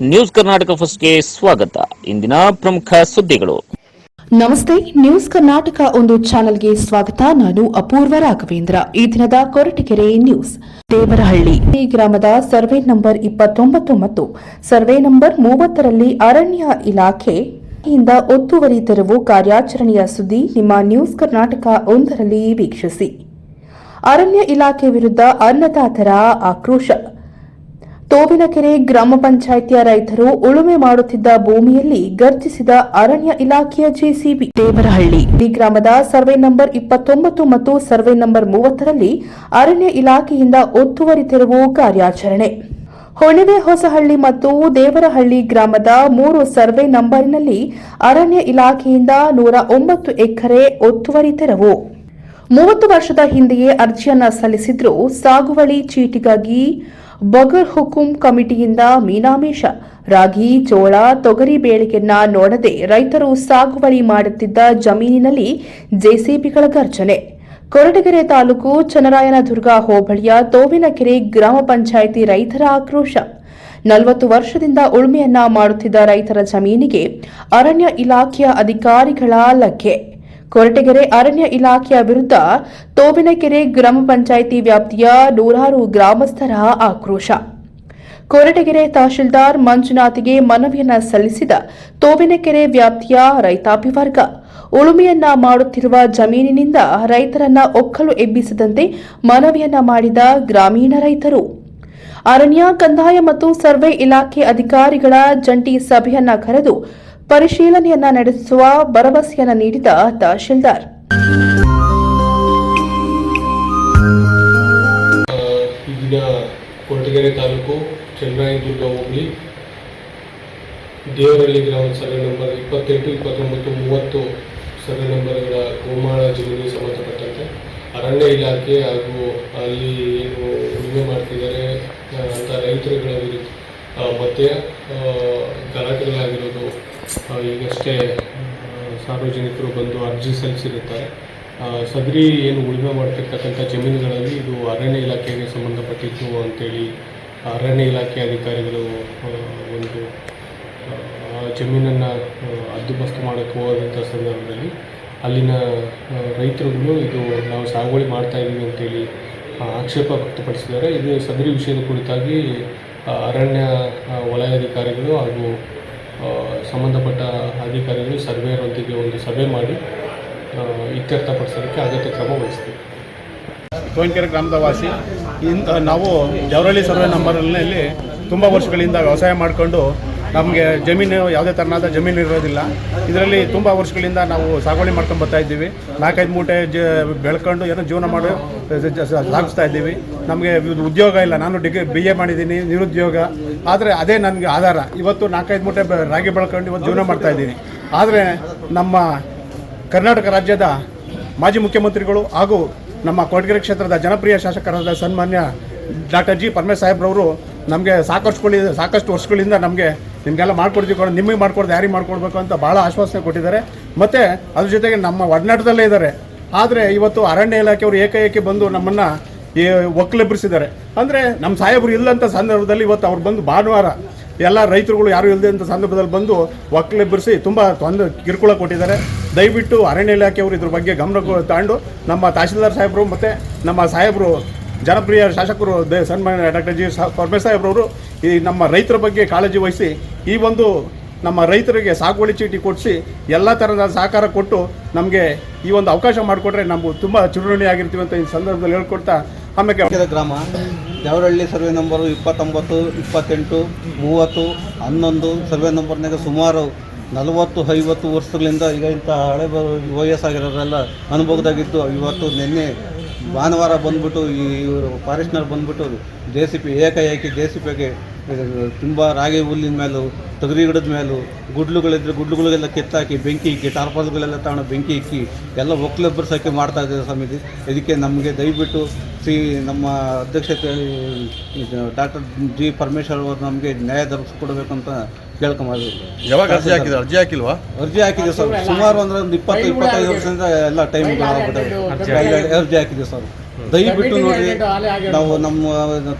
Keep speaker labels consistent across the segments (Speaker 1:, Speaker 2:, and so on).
Speaker 1: News Karnataka ಫಸ್ಟ್ಗೆ ಸ್ವಾಗತ. ಇಂದಿನ ಪ್ರಮುಖ ಸುದ್ದಿಗಳು.
Speaker 2: ನಮಸ್ತೆ, ನ್ಯೂಸ್ ಕರ್ನಾಟಕ ಒಂದು ಚಾನೆಲ್ಗೆ ಸ್ವಾಗತ. ನಾನು ಅಪೂರ್ವ ರಾಘವೇಂದ್ರ. ಈ ದಿನದ ಕೊರಟಗೆರೆ ನ್ಯೂಸ್. ದೇವರಹಳ್ಳಿ ಈ ಗ್ರಾಮದ ಸರ್ವೆ ನಂಬರ್ ಇಪ್ಪತ್ತೊಂಬತ್ತು ಮತ್ತು ಸರ್ವೆ ನಂಬರ್ ಮೂವತ್ತರಲ್ಲಿ ಅರಣ್ಯ ಇಲಾಖೆ ಯಿಂದ ಒತ್ತುವರಿ ತೆರವು ಕಾರ್ಯಾಚರಣೆಯ ಸುದ್ದಿ ನಿಮ್ಮ ನ್ಯೂಸ್ ಕರ್ನಾಟಕ ಒಂದರಲ್ಲಿ ವೀಕ್ಷಿಸಿ. ಅರಣ್ಯ ಇಲಾಖೆ ವಿರುದ್ಧ ಅನ್ನದಾತರ ಆಕ್ರೋಶ. ತೋವಿನಕೆರೆ ಗ್ರಾಮ ಪಂಚಾಯಿತಿಯ ರೈತರು ಉಳುಮೆ ಮಾಡುತ್ತಿದ್ದ ಭೂಮಿಯಲ್ಲಿ ಗರ್ಜಿಸಿದ ಅರಣ್ಯ ಇಲಾಖೆಯ ಜೆಸಿಬಿ. ದೇವರಹಳ್ಳಿ. ಈ ಗ್ರಾಮದ ಸರ್ವೆ ನಂಬರ್ ಇಪ್ಪತ್ತೊಂಬತ್ತು ಮತ್ತು ಸರ್ವೆ ನಂಬರ್ ಮೂವತ್ತರಲ್ಲಿ ಅರಣ್ಯ ಇಲಾಖೆಯಿಂದ ಒತ್ತುವರಿ ತೆರವು ಕಾರ್ಯಾಚರಣೆ. ಹೊಣೆವೆ ಹೊಸಹಳ್ಳಿ ಮತ್ತು ದೇವರಹಳ್ಳಿ ಗ್ರಾಮದ ಮೂರು ಸರ್ವೆ ನಂಬರ್ನಲ್ಲಿ ಅರಣ್ಯ ಇಲಾಖೆಯಿಂದ ನೂರ ಒಂಬತ್ತು ಎಕರೆ ಒತ್ತುವರಿ ತೆರವು. ಮೂವತ್ತು ವರ್ಷದ ಹಿಂದೆಯೇ ಅರ್ಜಿಯನ್ನು ಸಲ್ಲಿಸಿದ್ರು ಸಾಗುವಳಿ ಚೀಟಿಗಾಗಿ ಬಗರ್ ಹುಕುಂ ಕಮಿಟಿಯಿಂದ ಮೀನಾಮೇಷ. ರಾಗಿ, ಜೋಳ, ತೊಗರಿ ಬೇಳೆಯನ್ನ ನೋಡದೆ ರೈತರು ಸಾಗುವಳಿ ಮಾಡುತ್ತಿದ್ದ ಜಮೀನಿನಲ್ಲಿ ಜೆಸಿಬಿಗಳ ಗರ್ಜನೆ. ಕೊರಟಗೆರೆ ತಾಲೂಕು ಚನ್ನರಾಯನದುರ್ಗ ಹೋಬಳಿಯ ತೋವಿನಕೆರೆ ಗ್ರಾಮ ಪಂಚಾಯಿತಿ ರೈತರ ಆಕ್ರೋಶ. ನಲವತ್ತು ವರ್ಷದಿಂದ ಉಳುಮೆಯನ್ನ ಮಾಡುತ್ತಿದ್ದ ರೈತರ ಜಮೀನಿಗೆ ಅರಣ್ಯ ಇಲಾಖೆಯ ಅಧಿಕಾರಿಗಳ ಲಗ್ಗೆ. ಕೊರಟಗೆರೆ ಅರಣ್ಯ ಇಲಾಖೆಯ ವಿರುದ್ಧ ತೋಬಿನಕೆರೆ ಗ್ರಾಮ ಪಂಚಾಯಿತಿ ವ್ಯಾಪ್ತಿಯ ನೂರಾರು ಗ್ರಾಮಸ್ಥರ ಆಕ್ರೋಶ. ಕೊರಟಗೆರೆ ತಹಶೀಲ್ದಾರ್ ಮಂಜುನಾಥ್ಗೆ ಮನವಿಯನ್ನ ಸಲ್ಲಿಸಿದ ತೋಬಿನಕೆರೆ ವ್ಯಾಪ್ತಿಯ ರೈತಾಪಿ ವರ್ಗ ಉಳುಮೆಯನ್ನ ಮಾಡುತ್ತಿರುವ ಜಮೀನಿನಿಂದ ರೈತರನ್ನ ಒಕ್ಕಲು ಎಬ್ಬಿಸದಂತೆ ಮನವಿಯನ್ನ ಮಾಡಿದ ಗ್ರಾಮೀಣ ರೈತರು. ಅರಣ್ಯ ಕಂದಾಯ ಮತ್ತು ಸರ್ವೆ ಇಲಾಖೆ ಅಧಿಕಾರಿಗಳ ಜಂಟಿ ಸಭೆಯನ್ನ ಕರೆದು ಪರಿಶೀಲನೆಯನ್ನ ನಡೆಸುವ ಭರವಸೆಯನ್ನು ನೀಡಿದ ತಹಶೀಲ್ದಾರ್.
Speaker 3: ಇಲ್ಲಿನ ಕೊರಟಗೆರೆ ತಾಲೂಕು ಚನ್ನರಾಯದುರ್ಗ ಹೋಬಳಿ ದೇವರಳ್ಳಿ ಗ್ರಾಮ ಸರ್ವೆ ನಂಬರ್ ಇಪ್ಪತ್ತೆಂಟು ಇಪ್ಪತ್ತೊಂಬತ್ತು ಮೂವತ್ತು ಸರ್ವೆ ನಂಬರ್ಗಳ ಗೋಮಾಳ ಜಿಲ್ಲೆಗೆ ಸಂಬಂಧಪಟ್ಟಂತೆ ಅರಣ್ಯ ಇಲಾಖೆ ಹಾಗೂ ಅಲ್ಲಿ ಏನು ಉಳುಮೆ ಮಾಡ್ತಿದ್ದಾರೆ ಅಂತ ರೈತರುಗಳ ವಿರುದ್ಧ ಆ, ಈಗಷ್ಟೇ ಸಾರ್ವಜನಿಕರು ಬಂದು ಅರ್ಜಿ ಸಲ್ಲಿಸಿರುತ್ತಾರೆ. ಸದರಿ ಏನು ಉಳುಮೆ ಮಾಡ್ತಿರ್ತಕ್ಕಂಥ ಜಮೀನುಗಳಲ್ಲಿ ಇದು ಅರಣ್ಯ ಇಲಾಖೆಗೆ ಸಂಬಂಧಪಟ್ಟಿದ್ದು ಅಂತೇಳಿ ಅರಣ್ಯ ಇಲಾಖೆ ಅಧಿಕಾರಿಗಳು ಒಂದು ಜಮೀನನ್ನು ಅದ್ದುಬಸ್ತು ಮಾಡೋಕ್ಕೆ ಹೋದಂಥ ಸಂದರ್ಭದಲ್ಲಿ ಅಲ್ಲಿನ ರೈತರುಗಳು ಇದು ನಾವು ಸಾಗುವಳಿ ಮಾಡ್ತಾ ಇದ್ದೀವಿ ಅಂತೇಳಿ ಆಕ್ಷೇಪ ವ್ಯಕ್ತಪಡಿಸಿದ್ದಾರೆ. ಇದು ಸದರಿ ವಿಷಯದ ಕುರಿತಾಗಿ ಅರಣ್ಯ ವಲಯ ವಲಯಾಧಿಕಾರಿಗಳು ಹಾಗೂ ಸಂಬಂಧಪಟ್ಟ ಅಧಿಕಾರಿಗಳು ಸರ್ವೇಯರೊಂದಿಗೆ ಒಂದು ಸಭೆ ಮಾಡಿ ಇತ್ಯರ್ಥಪಡಿಸೋದಕ್ಕೆ ಅಗತ್ಯ ಕ್ರಮ ವಹಿಸ್ತೀವಿ.
Speaker 4: ತೋನ್ಕೆರೆ ಗ್ರಾಮದ ವಾಸಿ ಇಂದ ನಾವು ಜವರಳ್ಳಿ ಸರ್ವೆ ನಂಬರ್ನಲ್ಲಿ ತುಂಬ ವರ್ಷಗಳಿಂದ ವ್ಯವಸಾಯ ಮಾಡಿಕೊಂಡು ನಮಗೆ ಜಮೀನು ಯಾವುದೇ ಥರನಾದ ಜಮೀನು ಇರೋದಿಲ್ಲ. ಇದರಲ್ಲಿ ತುಂಬ ವರ್ಷಗಳಿಂದ ನಾವು ಸಾಗುವಳಿ ಮಾಡ್ಕೊಂಡು ಬರ್ತಾ ಇದ್ದೀವಿ. ನಾಲ್ಕೈದು ಮೂಟೆ ಜ, ಬೆಳ್ಕೊಂಡು ಏನೋ ಜೀವನ ಮಾಡಿ ಸಾಗಿಸ್ತಾ ಇದ್ದೀವಿ. ನಮಗೆ ಉದ್ಯೋಗ ಇಲ್ಲ. ನಾನು ಡಿಗ್ರಿ ಬಿ ಎ ಮಾಡಿದ್ದೀನಿ, ನಿರುದ್ಯೋಗ. ಆದರೆ ಅದೇ ನನಗೆ ಆಧಾರ. ಇವತ್ತು ನಾಲ್ಕೈದು ಮೂಟೆ ರಾಗಿ ಬೆಳ್ಕೊಂಡು ಇವತ್ತು ಜೀವನ ಮಾಡ್ತಾ ಇದ್ದೀನಿ. ಆದರೆ ನಮ್ಮ ಕರ್ನಾಟಕ ರಾಜ್ಯದ ಮಾಜಿ ಮುಖ್ಯಮಂತ್ರಿಗಳು ಹಾಗೂ ನಮ್ಮ ಕೊಟಗೆರೆ ಕ್ಷೇತ್ರದ ಜನಪ್ರಿಯ ಶಾಸಕರಾದ ಸನ್ಮಾನ್ಯ ಡಾಕ್ಟರ್ ಜಿ. ಪರಮೇಶ್ ಸಾಹೇಬ್ರವರು ನಮಗೆ ಸಾಕಷ್ಟು ಸಾಕಷ್ಟು ವರ್ಷಗಳಿಂದ ನಮಗೆ ನಿಮಗೆಲ್ಲ ಮಾಡ್ಕೊಡ್ತೀವಿ ಕೊಡೋ ನಿಮಗೆ ಮಾಡ್ಕೊಡ್ದು, ಯಾರಿಗೆ ಮಾಡ್ಕೊಡ್ಬೇಕು ಅಂತ ಭಾಳ ಆಶ್ವಾಸನೆ ಕೊಟ್ಟಿದ್ದಾರೆ. ಮತ್ತು ಅದ್ರ ಜೊತೆಗೆ ನಮ್ಮ ಒಡನಾಟದಲ್ಲೇ ಇದ್ದಾರೆ. ಆದರೆ ಇವತ್ತು ಅರಣ್ಯ ಇಲಾಖೆಯವರು ಏಕಾಏಕಿ ಬಂದು ನಮ್ಮನ್ನು ಈ ಒಕ್ಕಲೆಬ್ಬರಿಸಿದ್ದಾರೆ ಅಂದರೆ ನಮ್ಮ ಸಾಹೇಬರು ಇಲ್ಲಂಥ ಸಂದರ್ಭದಲ್ಲಿ ಇವತ್ತು ಅವ್ರು ಬಂದು ಭಾನುವಾರ ಎಲ್ಲ ರೈತರುಗಳು ಯಾರು ಇಲ್ಲದೆ ಅಂತ ಸಂದರ್ಭದಲ್ಲಿ ಬಂದು ಒಕ್ಕಲೆಬ್ಬರಿಸಿ ತುಂಬ ತೊಂದರೆ ಕಿರುಕುಳ ಕೊಟ್ಟಿದ್ದಾರೆ. ದಯವಿಟ್ಟು ಅರಣ್ಯ ಇಲಾಖೆಯವರು ಇದ್ರ ಬಗ್ಗೆ ಗಮನ ತಾಂಡು ನಮ್ಮ ತಹಶೀಲ್ದಾರ್ ಸಾಹೇಬರು ಮತ್ತು ನಮ್ಮ ಸಾಹೇಬರು ಜನಪ್ರಿಯ ಶಾಸಕರು ದ ಸನ್ಮಾನ್ಯ ಡಾಕ್ಟರ್ ಜಿ ಪರಮೇಶ್ ಸಾಹೇಬ್ರವರು ಈ ನಮ್ಮ ರೈತರ ಬಗ್ಗೆ ಕಾಳಜಿ ವಹಿಸಿ ಈ ಒಂದು ನಮ್ಮ ರೈತರಿಗೆ ಸಾಗುವಳಿ ಚೀಟಿ ಕೊಡಿಸಿ ಎಲ್ಲ ಥರದ ಸಹಕಾರ ಕೊಟ್ಟು ನಮಗೆ ಈ ಒಂದು ಅವಕಾಶ ಮಾಡಿಕೊಟ್ರೆ ನಾವು ತುಂಬ ಚುರುಣಿ ಆಗಿರ್ತೀವಿ ಅಂತ ಈ ಸಂದರ್ಭದಲ್ಲಿ ಹೇಳ್ಕೊಡ್ತಾ ಆಮೇಲೆ
Speaker 5: ಗ್ರಾಮ, ದೇವರಹಳ್ಳಿ ಸರ್ವೆ ನಂಬರು ಇಪ್ಪತ್ತೊಂಬತ್ತು, ಇಪ್ಪತ್ತೆಂಟು, ಮೂವತ್ತು, ಹನ್ನೊಂದು ಸರ್ವೆ ನಂಬರ್ನಾಗ ಸುಮಾರು ನಲವತ್ತು, ಐವತ್ತು ವರ್ಷಗಳಿಂದ ಈಗ ಇಂಥ ಹಳೆ ಎಸ್ ವಯಸ್ಸಾಗಿರೋರೆಲ್ಲ ಅನುಭವದಾಗಿದ್ದು ಇವತ್ತು ನಿನ್ನೆ ಭಾನುವಾರ ಬಂದ್ಬಿಟ್ಟು ಈ ಇವರು ಫಾರೆಸ್ಟ್ನರ್ ಬಂದ್ಬಿಟ್ಟು ಜೆ ಸಿ ಪಿ ಏಕಾಏಕಿ ಜೆ ಸಿ ಪಿಗೆ ತುಂಬ ರಾಗಿ ಹುಲ್ಲಿನ ಮೇಲೂ, ತೊಗರಿ ಗಿಡದ ಮೇಲೂ, ಗುಡ್ಲುಗಳಿದ್ರೆ ಗುಡ್ಲುಗಳಿಗೆಲ್ಲ ಕಿತ್ತಾಕಿ, ಬೆಂಕಿ ಇಕ್ಕಿ ಟಾರ್ಪಾಲ್ಗಳೆಲ್ಲ ತಗೊಂಡು ಬೆಂಕಿ ಇಕ್ಕಿ, ಎಲ್ಲ ಒಕ್ಕಲೆಬ್ಬರ್ಸೋಕ್ಕೆ ಮಾಡ್ತಾ ಇದ್ದಾರೆ ಸಮಿತಿ ಇದಕ್ಕೆ ನಮಗೆ ದಯವಿಟ್ಟು ಶ್ರೀ ನಮ್ಮ ಅಧ್ಯಕ್ಷತೆ ಡಾಕ್ಟರ್ ಜಿ ಪರಮೇಶ್ವರ್ ಅವರು ನಮಗೆ ನ್ಯಾಯ ದೊರಕಿಸ್ಕೊಡ್ಬೇಕಂತ ಕೇಳ್ಕೊಂಬಾರ್ದು
Speaker 6: ಯಾವಾಗ ಅರ್ಜಿ ಹಾಕಿದ್ರು? ಅರ್ಜಿ ಹಾಕಿಲ್ವಾ?
Speaker 5: ಅರ್ಜಿ ಹಾಕಿದೆ ಸರ್. ಸುಮಾರು ಅಂದ್ರೆ ಒಂದು ಇಪ್ಪತ್ತು ಇಪ್ಪತ್ತೈದು ವರ್ಷದಿಂದ ಎಲ್ಲ ಟೈಮ್ ಅರ್ಜಿ ಹಾಕಿದ್ವಿ. ಸರ್. ದಯವಿಟ್ಟು ನೋಡಿ ನಾವು ನಮ್ಮ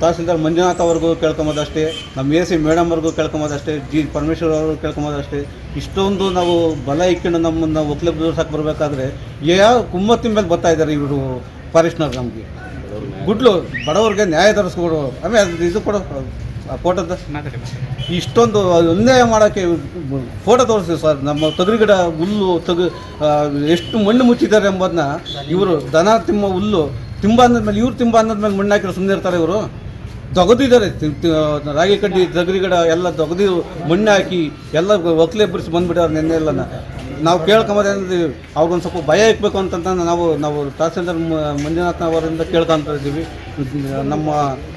Speaker 5: ತಹಸೀಲ್ದಾರ್ ಮಂಜುನಾಥ್ ಅವ್ರಿಗೂ ಕೇಳ್ಕೊಂಬೋದಷ್ಟೇ ನಮ್ಮ ಎ ಸಿ ಮೇಡಮ್ ಅವ್ರಿಗೂ ಕೇಳ್ಕೊಂಬೋದಷ್ಟೇ ಜಿ ಪರಮೇಶ್ವರ್ ಅವ್ರಿಗೂ ಕೇಳ್ಕೊಂಬೋದಷ್ಟೇ ಇಷ್ಟೊಂದು ನಾವು ಬಲ ಇಕ್ಕೊಂಡು ನಮ್ಮನ್ನು ಒಕ್ಲೆ ಬಿಡಿಸಕ್ಕೆ ಬರಬೇಕಾದ್ರೆ ಯಾವ ಕುಮ್ಮತ್ತಿನ ಮೇಲೆ ಬರ್ತಾ ಇದ್ದಾರೆ ಇವರು ಫಾರೆಸ್ಟ್ನವ್ರು ನಮಗೆ. ಗುಡ್ಲು ಬಡವ್ರಿಗೆ ನ್ಯಾಯ ತರಿಸ್ಕೊಡು ಆಮೇಲೆ ಅದು ಇದು ಕೊಡು ಫೋಟೋದ ಇಷ್ಟೊಂದು ಅನ್ಯಾಯ ಮಾಡೋಕ್ಕೆ ಫೋಟೋ ತೋರಿಸ್ತೀವಿ ಸರ್. ನಮ್ಮ ತೊಗರಿ ಗಿಡ ಹುಲ್ಲು ತಗು ಎಷ್ಟು ಮಣ್ಣು ಮುಚ್ಚಿದ್ದಾರೆ ಎಂಬುದನ್ನ ಇವರು ದನ ತಿಮ್ಮ ಹುಲ್ಲು ತಿಂಬ ಅಂದ್ಮೇಲೆ ಇವ್ರು ತಿಂಬ ಮೇಲೆ ಮಣ್ಣು ಹಾಕಿರೋ ಸುಮ್ಮನೆ ಇರ್ತಾರೆ ಇವರು. ತೊಗದಿದ್ದಾರೆ ರಾಗಿ ಕಡ್ಡಿ, ತೊಗರಿ ಗಿಡ ಎಲ್ಲ ತೊಗದಿ ಮಣ್ಣು ಹಾಕಿ ಎಲ್ಲ ಒಕ್ಲೆ ಬಿಡಿಸಿ ಬಂದ್ಬಿಟ್ಟಾರೆ ನಿನ್ನೆ ಎಲ್ಲ ನಾವು ಕೇಳ್ಕೊಂಬೋದೇನಿದೆ ಅವ್ರಿಗೊಂದು ಸ್ವಲ್ಪ ಭಯ ಇಕ್ಬೇಕು ಅಂತಂತ ನಾವು ನಾವು ತಹಸೀಲ್ದಾರ್ ಮಂಜುನಾಥ್ ಅವರಿಂದ ಕೇಳ್ಕೊಂತ ಇದ್ದೀವಿ. ನಮ್ಮ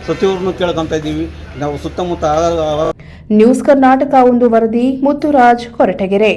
Speaker 5: ಸಚಿವರನ್ನು ಕೇಳ್ಕೊಂತ ಇದ್ದೀವಿ. ನಾವು ಸುತ್ತಮುತ್ತ
Speaker 2: ನ್ಯೂಸ್ ಕರ್ನಾಟಕ ಒಂದು ವರದಿ, ಮುತ್ತುರಾಜ್ ಕೊರಟಗೆರೆ